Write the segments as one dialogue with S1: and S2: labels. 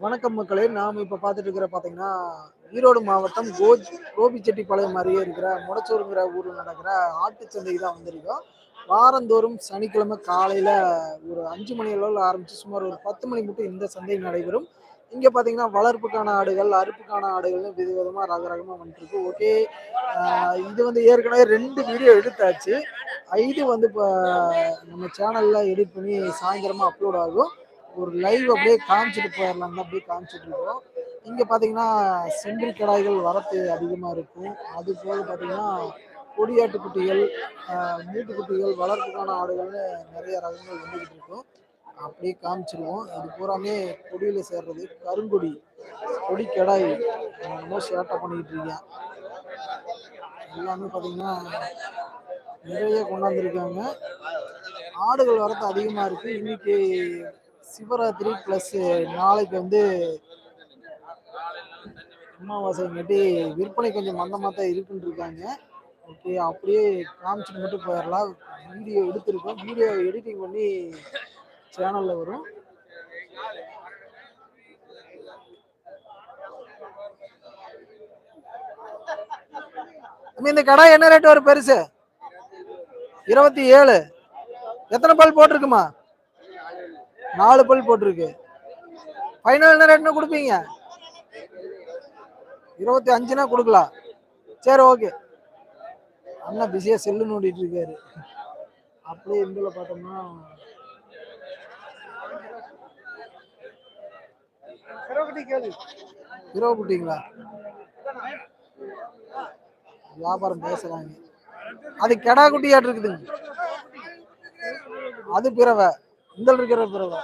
S1: வணக்கம் மக்களே. நாம் இப்போ பார்த்துட்டு இருக்கிற பார்த்தீங்கன்னா ஈரோடு மாவட்டம் கோஜ் கோபிச்செட்டிப்பாளையம் மாதிரியே இருக்கிற முடச்சோருங்கிற ஊரில் நடக்கிற ஆட்டுச்சந்தைக்கு தான் வந்திருக்கோம். வாரந்தோறும் சனிக்கிழமை காலையில் ஒரு அஞ்சு மணி அளவில் ஆரம்பித்து சுமார் ஒரு பத்து மணி மட்டும் இந்த சந்தை நடைபெறும். இங்கே பார்த்தீங்கன்னா வளர்ப்புக்கான ஆடுகள் அறுப்புக்கான ஆடுகள்னு விதவிதமாக ரக ரகமாக வந்துட்டுருக்கு ஓகே இது வந்து ஏற்கனவே ரெண்டு வீடியோ எடுத்தாச்சு. ஐது வந்து இப்போ நம்ம சேனலில் எடிட் பண்ணி சாயந்தரமாக அப்லோட் ஆகும். ஒரு லைவ் அப்படியே காமிச்சிட்டு போயிடலாம் தான் அப்படியே காமிச்சிட்டு இருக்கோம் இங்கே பார்த்தீங்கன்னா செம்பரி கடாய்கள் வரத்து அதிகமாக இருக்கும். அது போக பார்த்தீங்கன்னா கொடியாட்டு குட்டிகள் மூட்டு குட்டிகள் வளர்ப்புக்கான ஆடுகள்னு நிறைய ரகங்கள் வந்துக்கிட்டு இருக்கும். அப்படியே காமிச்சிருவோம். இது பூராமே கொடியில் சேர்றது கருங்கொடி கொடி கடாய். என்னமோ ஷேர்ட்டாக பண்ணிக்கிட்டு இருக்கேன். எல்லாமே பார்த்தீங்கன்னா நிறைய கொண்டாந்துருக்காங்க. ஆடுகள் வரத்து அதிகமாக இருக்குது இன்னைக்கு சிவராத்திரி ப்ளஸ் நாளைக்கு வந்து அமாவாசைங்காட்டி விற்பனை கொஞ்சம் மந்தமாக தான் இருக்குன்னு இருக்காங்க ஓகே அப்படியே காமிச்சிட்டு மட்டும் போயிடலாம். வீடியோ எடுத்திருக்கோம். வீடியோ எடிட்டிங் பண்ணி சேனலில் வரும். இந்த கடை என்ன ரேட் வரும் பெருசு? இருபத்தி ஏழு. எத்தனை பால் போட்டிருக்குமா? நாலு பல் போட்டிருக்கு. ஃபைனல் என்ன ரேட்னு கொடுப்பீங்க. இருபத்தி அஞ்சுனா கொடுக்கலாம். சரி ஓகே அண்ணா பிஸியாக செல்லு நோண்டிட்டு இருக்காரு. அப்படியே இந்தில் பார்த்தோம்னா இரவு குட்டிங்களா வியாபாரம் பேசுறாங்க. அது கெடா குட்டியாட்டு இருக்குதுங்க. அது பிறவை. இந்த இருக்கிற பிறவை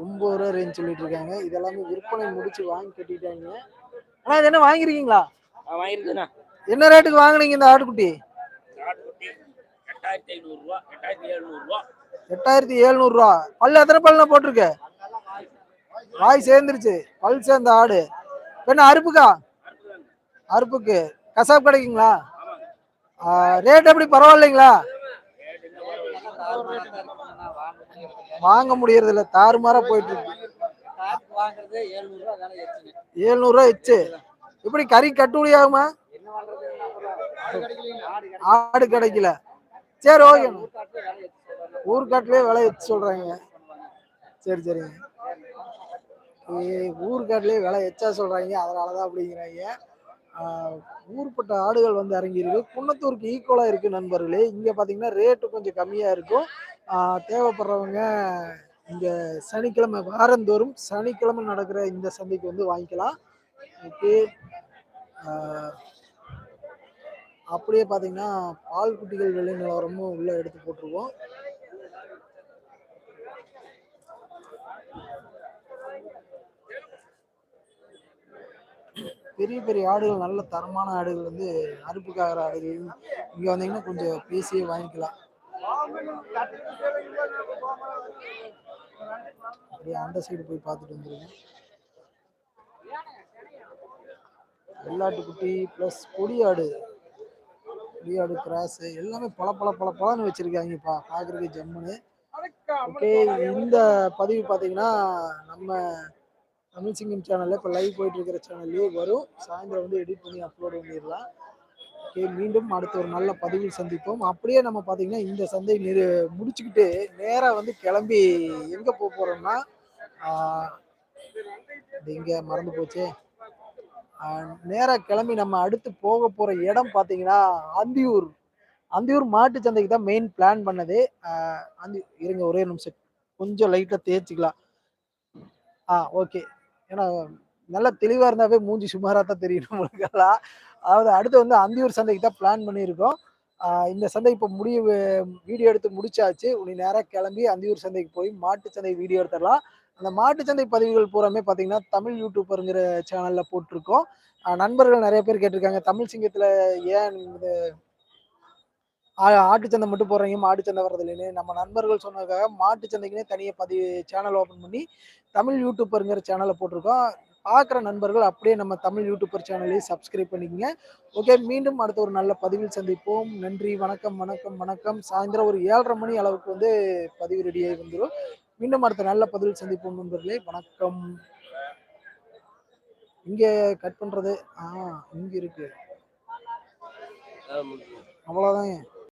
S1: ஒன்பது ரூபா ரேஞ்ச் சொல்லிட்டு இருக்காங்க. இதெல்லாமே விற்பனை முடிச்சு வாங்கி கட்டிட்டாங்க. ஆனா இது என்ன வாங்கிருக்கீங்களா
S2: ஆ, வாங்கியிருக்குண்ணா.
S1: என்ன ரேட்டுக்கு வாங்குனீங்க இந்த ஆட்டுக்குட்டி?
S2: எட்டாயிரத்தி எட்டாயிரத்தி எழுநூறுவா.
S1: பல்லு எத்தனை பல்லுண்ணா போட்டிருக்கு? வாய் சேர்ந்துருச்சு. பல் சேர்ந்த ஆடு. என்ன அறுப்புக்கா? அறுப்புக்கு. கசாப் கிடைக்குங்களா? ரேட் எப்படி? பரவாயில்லைங்களா? வாங்க முடியறது இல்ல தாறுமாறா போயிட்டு இருக்கு. ஏழ்நூறுவா இச்சு இப்படி கறி கட்டுப்படி ஆகுமா? ஆடு கிடைக்கல. சரி ஓகே. ஊர்காட்டிலே விலை வச்சு சொல்றாங்க. சரி சரிங்க ஊர்காட்டிலே விலை எச்சா சொல்றாங்க அதனாலதான் அப்படிங்கிறாங்க. ஊர்பட்ட ஆடுகள் வந்து இறங்கியிருக்கு. குன்னத்தூருக்கு ஈக்குவலாக இருக்கு நண்பர்களே. இங்கே பார்த்தீங்கன்னா ரேட்டு கொஞ்சம் கம்மியாக இருக்கும். தேவைப்படுறவங்க இங்கே சனிக்கிழமை வாரந்தோறும் சனிக்கிழமை நடக்கிற இந்த சந்தைக்கு வந்து வாங்கிக்கலாம். ஓகே. அப்படியே பார்த்தீங்கன்னா பால் குட்டிகள் விலை நிலவரமும் உள்ளே எடுத்து போட்டிருக்கோம். பெரிய பெரிய ஆடுகள் நல்ல தரமான ஆடுகள் வந்து அறுப்புக்காகிற ஆடுகள் இங்கே வந்தீங்கன்னா கொஞ்சம் பேசியே வாங்கிக்கலாம். அப்படியே அந்த சைடு போய் பார்த்துட்டு வந்துருங்க. வெள்ளாட்டுக்குட்டி ப்ளஸ் கொடியாடு கொடியாடு கிராஸ் எல்லாமே பல பல பல பலன்னு வச்சிருக்காங்கப்பா பார்க்குறதுக்கு ஜம்முன்னு. ஓகே இந்த பதிவு பார்த்தீங்கன்னா நம்ம தமிழ் சிங்கம் சேனலில் இப்போ லைவ் போயிட்டு இருக்கிற சேனல்லே வரும். சாயந்தரம் வந்து எடிட் பண்ணி அப்லோட் பண்ணிடலாம். ஓகே மீண்டும் அடுத்த ஒரு நல்ல பதிவில் சந்திப்போம். அப்படியே நம்ம பார்த்தீங்கன்னா இந்த சந்தை நிறு முடிச்சுக்கிட்டு நேராக வந்து கிளம்பி எங்கே போக போகிறோம்னா இங்கே மறந்து போச்சே. நேராக கிளம்பி நம்ம அடுத்து போக போகிற இடம் பார்த்தீங்கன்னா அந்தியூர். அந்தியூர் மாட்டு சந்தைக்கு தான் மெயின் பிளான் பண்ணது. அந்தி இருங்க ஒரே நிமிஷம். கொஞ்சம் லைட்டாக தேய்ச்சிக்கலாம். ஆ ஓகே ஏன்னா நல்லா தெளிவாக இருந்தாவே மூஞ்சி சுமாராக தான் தெரியும் நம்மளுக்கெல்லாம் அதாவது அடுத்து வந்து அந்தியூர் சந்தைக்கு தான் பிளான் பண்ணியிருக்கோம். இந்த சந்தை இப்போ முடிவு வீடியோ எடுத்து முடிச்சாச்சு. உனி நேராக கிளம்பி அந்தியூர் சந்தைக்கு போய் மாட்டு சந்தை வீடியோ எடுத்துடலாம். அந்த மாட்டு சந்தை பதிவுகள் பூராமே பார்த்தீங்கன்னா தமிழ் யூடியூப்பருங்கிற சேனலில் போட்டிருக்கோம். நண்பர்கள் நிறைய பேர் கேட்டிருக்காங்க தமிழ் சிங்கத்தில் ஏன் இந்த ஆட்டுச்சந்தை மட்டும் போடுறீங்க மாட்டு சந்தை வர்றதில்லைன்னு. நம்ம நண்பர்கள் சொன்னதுக்காக மாட்டு சந்தைக்குனே தனியாக பதிவு சேனல் ஓப்பன் பண்ணி தமிழ் யூடியூபருங்கிற சேனலை போட்டிருக்கோம். பார்க்குற நண்பர்கள் அப்படியே நம்ம தமிழ் யூடியூபர் சேனலையும் சப்ஸ்கிரைப் பண்ணிக்கங்க. ஓகே மீண்டும் அடுத்த ஒரு நல்ல பதிவில் சந்திப்போம். நன்றி வணக்கம் வணக்கம் வணக்கம். சாயந்தரம் ஒரு ஏழரை மணி அளவுக்கு வந்து பதிவு ரெடியாகி வந்துடும் மீண்டும் அடுத்த நல்ல பதிவில் சந்திப்போம் நண்பர்களே. வணக்கம். இங்கே கட் பண்ணுறது ஆ இங்கே இருக்கு. அவ்வளோதாங்க